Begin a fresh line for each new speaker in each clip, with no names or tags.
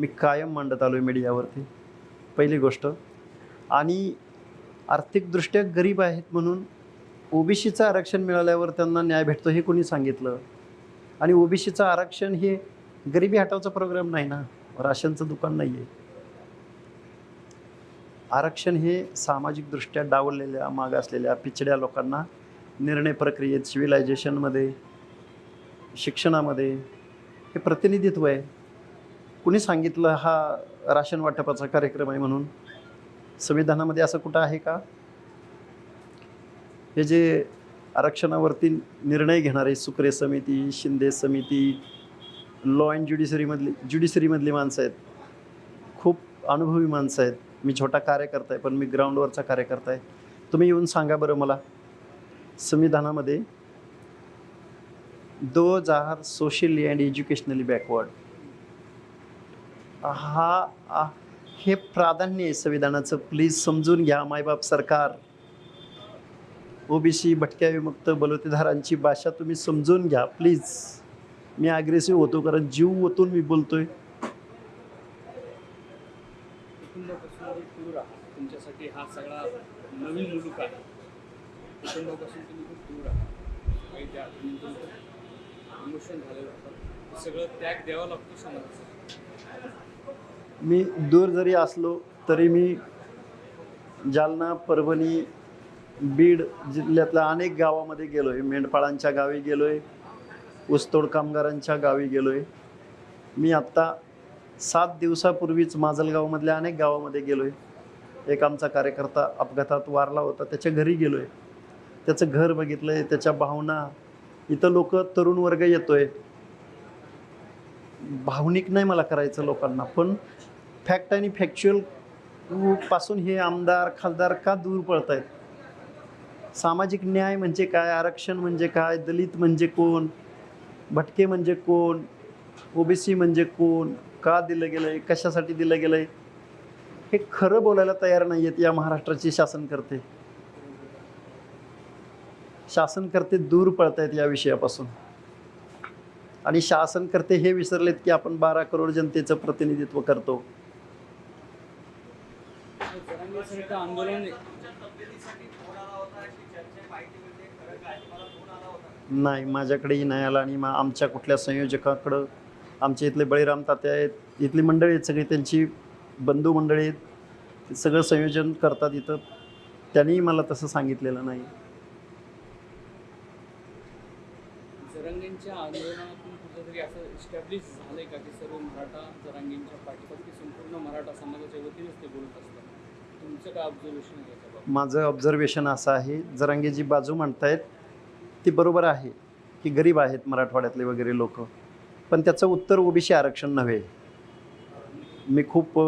मी कायम मांडत आलो आहे मीडियावरती पहिली गोष्ट. आणि आर्थिकदृष्ट्या गरीब आहेत म्हणून ओबीसीचं आरक्षण मिळाल्यावर त्यांना न्याय भेटतो हे कोणी सांगितलं? आणि ओबीसीचं आरक्षण हे गरिबी हटावचा प्रोग्राम नाही ना? राशनचं दुकान नाही आहे आरक्षण हे सामाजिकदृष्ट्या डावललेल्या मागासलेल्या पिचड्या लोकांना निर्णय प्रक्रियेत सिव्हिलायझेशनमध्ये शिक्षणामध्ये हे प्रतिनिधित्व आहे. कुणी सांगितलं हा राशन वाटपाचा कार्यक्रम आहे म्हणून? संविधानामध्ये असं कुठं आहे का? हे जे आरक्षणावरती निर्णय घेणारे सुक्रे समिती शिंदे समिती लॉ अँड ज्युडिशरीमधली ज्युडिशरीमधली माणसं आहेत. खूप अनुभवी माणसं आहेत. मी छोटा कार्यकर्ता आहे पण मी ग्राउंडवरचा कार्यकर्ता आहे. तुम्ही येऊन सांगा बरं मला. संविधानामध्ये those are socially and educationally backward हा हे प्राधान्य आहे संविधानाचं. प्लीज समजून घ्या मायबाप सरकार. ओबीसी भटक्या विमुक्त बलुतेदारांची भाषा तुम्ही समजून घ्या प्लीज मी अग्रेसिव्ह होतो कारण जीव ओतून मी बोलतोय.
तुमच्यासाठी हा सगळा नवीन मुलूक आहे. कुटुंबापासून तुम्ही खूप दूर आहात काही त्या इमोशन झालेलं होतं सगळं त्याग द्यावा लागतो समाजासाठी.
मी दूर जरी असलो तरी मी जालना परभणी बीड जिल्ह्यातल्या अनेक गावामध्ये गेलो आहे मेंढपाळांच्या गावी गेलो आहे ऊसतोड कामगारांच्या गावी गेलो आहे मी आत्ता सात दिवसापूर्वीच माजलगावमधल्या अनेक गावामध्ये गेलो आहे एक आमचा कार्यकर्ता अपघातात वारला होता. त्याच्या घरी गेलो आहे त्याचं घर बघितलं आहे त्याच्या भावना. इथं लोक तरुण वर्ग येतो आहे भावनिक नाही मला करायचं लोकांना पण फॅक्ट आणि फॅक्च्युअलपासून हे आमदार खासदार का दूर पळत आहेत सामाजिक न्याय म्हणजे काय? आरक्षण म्हणजे काय? दलित म्हणजे कोण? भटके म्हणजे कोण? ओबीसी म्हणजे कोण? का दिलं गेलं आहे कशासाठी दिलं गेलं आहे हे खरं बोलायला तयार नाही आहेत या महाराष्ट्राची शासनकर्ते. शासनकर्ते दूर पळत आहेत या विषयापासून. आणि शासनकर्ते हे विसरलेत की आपण बारा करोड जनतेचं प्रतिनिधित्व करतो.
आंदोलन
नाही माझ्याकडेही नाही आला आणि मा आमच्या कुठल्या संयोजकाकडं आमच्या इथले बळीराम तात्या आहेत इथली मंडळी आहेत सगळी त्यांची बंधू मंडळी आहेत. सगळं संयोजन करतात इथं. त्यांनीही मला तसं सांगितलेलं नाही.
जरांगेंच्या आंदोलनातून कुठेतरी असं इस्टॅब्लिश झालंय का की सर्व मराठा जरांगेंच्या पाठीपाठ की संपूर्ण मराठा समाजाच्या वतीनेच ते बोलत असतात? तुमचं काय ऑब्झर्वेशन आहे
माझं ऑब्झर्वेशन असं आहे जरांगे जी बाजू म्हणतायत ती बरोबर आहे की गरीब आहेत मराठवाड्यातले वगैरे लोक पण त्याचं उत्तर ओबीसी आरक्षण नव्हे. मी खूप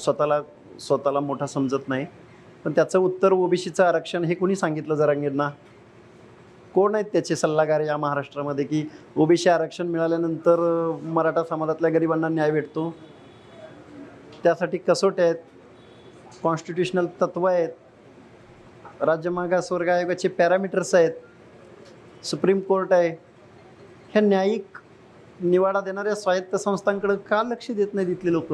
स्वतःला स्वतःला मोठा समजत नाही पण त्याचं उत्तर ओबीसीचं आरक्षण हे कोणी सांगितलं जरांगेंना? कोण आहेत त्याचे सल्लागार या महाराष्ट्रामध्ये की ओबीसी आरक्षण मिळाल्यानंतर मराठा समाजातल्या गरिबांना न्याय भेटतो? त्यासाठी कसोटे आहेत? कॉन्स्टिट्युशनल तत्त्व आहेत. राज्य मागासवर्ग आयोगाचे पॅरामीटर्स आहेत. सुप्रीम कोर्ट आहे. ह्या न्यायिक निवाडा देणाऱ्या स्वायत्त संस्थांकडे का लक्ष देत नाहीत इथले लोक?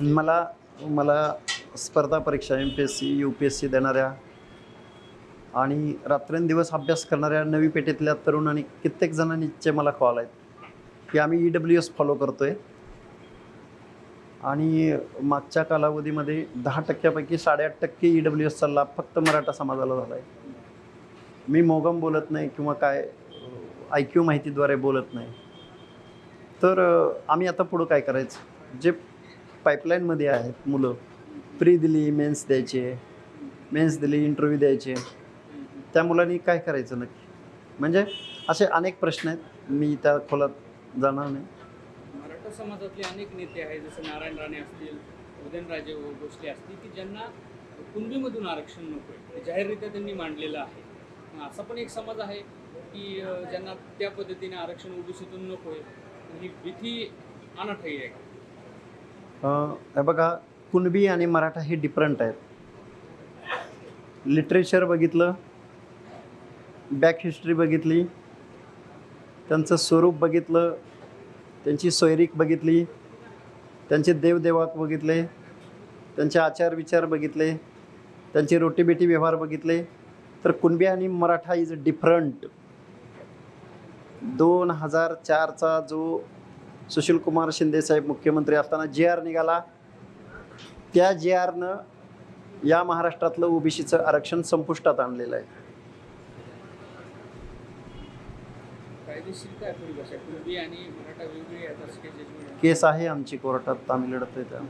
मला
मला स्पर्धा परीक्षा M P S C U P S C देणाऱ्या आणि रात्रंदिवस अभ्यास करणाऱ्या नवी पेठेतल्या तरुण आणि कित्येक जणांचे मला कॉल आहेत. की आम्ही ई डब्ल्यू एस फॉलो करतो आहे आणि मागच्या कालावधीमध्ये दहा टक्क्यापैकी साडेआठ टक्के ई डब्ल्यू एसचा लाभ फक्त मराठा समाजाला झाला आहे मी मोगम बोलत नाही किंवा काय आय क्यू माहितीद्वारे बोलत नाही. तर आम्ही आता पुढं काय करायचं? जे पाईपलाईनमध्ये आहेत मुलं प्री दिली मेन्स द्यायचे मेन्स दिली इंटरव्ह्यू द्यायचे त्या मुलांनी काय करायचं नक्की? म्हणजे असे अनेक प्रश्न आहेत. मी त्या खोलात जाणार नाही.
मराठा समाजातले अनेक नेते आहेत जसं नारायण राणे असतील उदयनराजे भोसले असतील की ज्यांना कुणबीमधून आरक्षण नको आहे ते जाहीररित्या त्यांनी मांडलेलं आहे. मग असा पण एक समाज आहे की अं, ज्यांना त्या पद्धतीने आरक्षण ओबीसीतून नको आहे ही भीती अनाठाई आहे. का?
अं, हे बघा कुणबी आणि मराठा हे डिफरंट आहेत. लिटरेचर बघितलं बॅक हिस्ट्री बघितली त्यांचं स्वरूप बघितलं त्यांची सोयरीक बघितली त्यांचे देवदेवाक बघितले त्यांचे आचार विचार बघितले त्यांचे रोटीबेटी व्यवहार बघितले. तर कुणबी आणि मराठा इज डिफरंट दोन हजार चारचा जो सुशीलकुमार शिंदेसाहेब मुख्यमंत्री असताना जे आर निघाला त्या जे आरनं या महाराष्ट्रातलं ओबीसीचं आरक्षण संपुष्टात आणलेलं आहे.
कायदेशीर काय परिभाषा पूर्वी आणि मराठा वेगळी आता
केस आहे आमची कोर्टात आम्ही लढतोय त्या